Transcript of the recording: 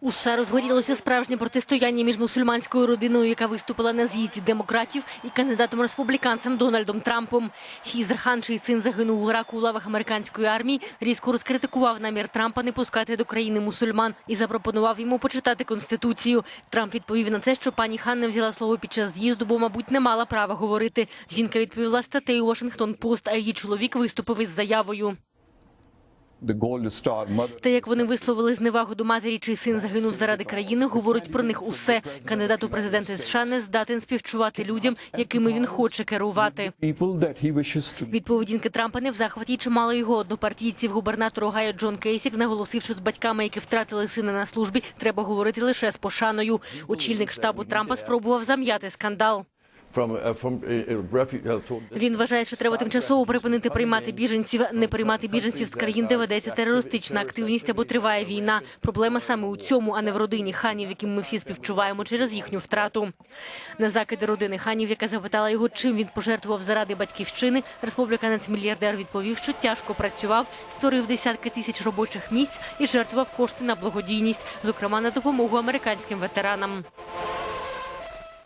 У США розгорілося справжнє протистояння між мусульманською родиною, яка виступила на з'їзді демократів, і кандидатом республіканцем Дональдом Трампом. Хізр Хан, чий син загинув у Іраку у лавах американської армії, різко розкритикував намір Трампа не пускати до країни мусульман і запропонував йому почитати конституцію. Трамп відповів на це, що пані Хан не взяла слово під час з'їзду, бо, мабуть, не мала права говорити. Жінка відповіла статтею Washington Post, а її чоловік виступив із заявою. Те, як вони висловили зневагу до матері, чий син загинув заради країни, говорить про них усе. Кандидат у президенти США не здатен співчувати людям, якими він хоче керувати. Від поведінки Трампа не в захваті чимало його однопартійців. Губернатор Огайо Джон Кейсік наголосив, що з батьками, які втратили сина на службі, треба говорити лише з пошаною. Очільник штабу Трампа спробував зам'яти скандал. Uh, uh, uh, Він вважає, що треба тимчасово припинити приймати біженців, не приймати біженців з країн, де ведеться терористична активність або триває війна. Проблема саме у цьому, а не в родині ханів, яким ми всі співчуваємо через їхню втрату. На закиди родини ханів, яка запитала його, чим він пожертвував заради батьківщини, республіканець-мільярдер відповів, що тяжко працював, створив десятки тисяч робочих місць і жертвував кошти на благодійність, зокрема на допомогу американським ветеранам.